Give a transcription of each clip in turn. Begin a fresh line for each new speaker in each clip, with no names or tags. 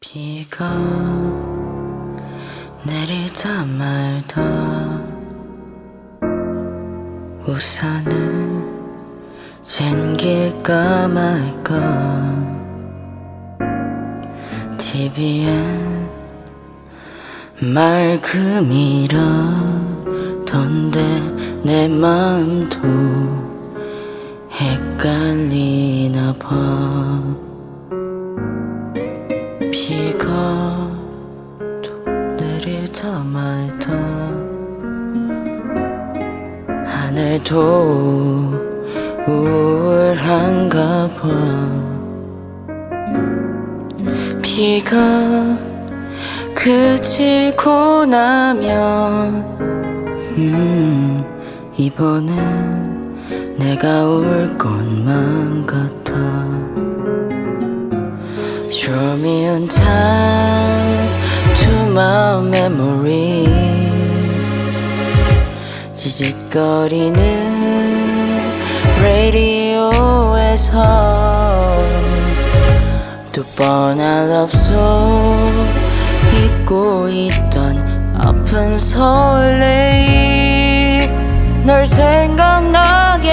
비가 내리다 말다. 우산을 챙길까 말까. TV엔 맑음이라던데 내 마음도 헷갈리나 봐 비가 또 내리다 말다 하늘도 우울한가 봐. 비가 그치고 나면 음 이번엔 내가 울 것만 같아 On time to my memory 지직거리는 라디오에서 두 뻔한 럽소 잊고 있던 아픈 설레임 널 생각나게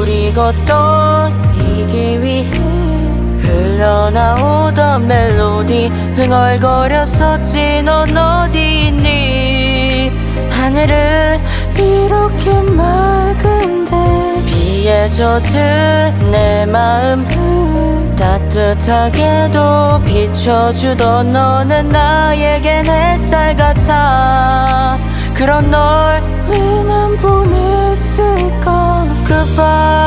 우리 걷던 이길 위에 흘러나오던 멜로디 흥얼거렸었지 넌 어디 있니? 하늘은 이렇게 맑은데 비에 젖은 내 마음을 따뜻하게도 비춰주던 너는 나에겐 햇살 같아. 그런 널 왜 난 보냈을까? Goodbye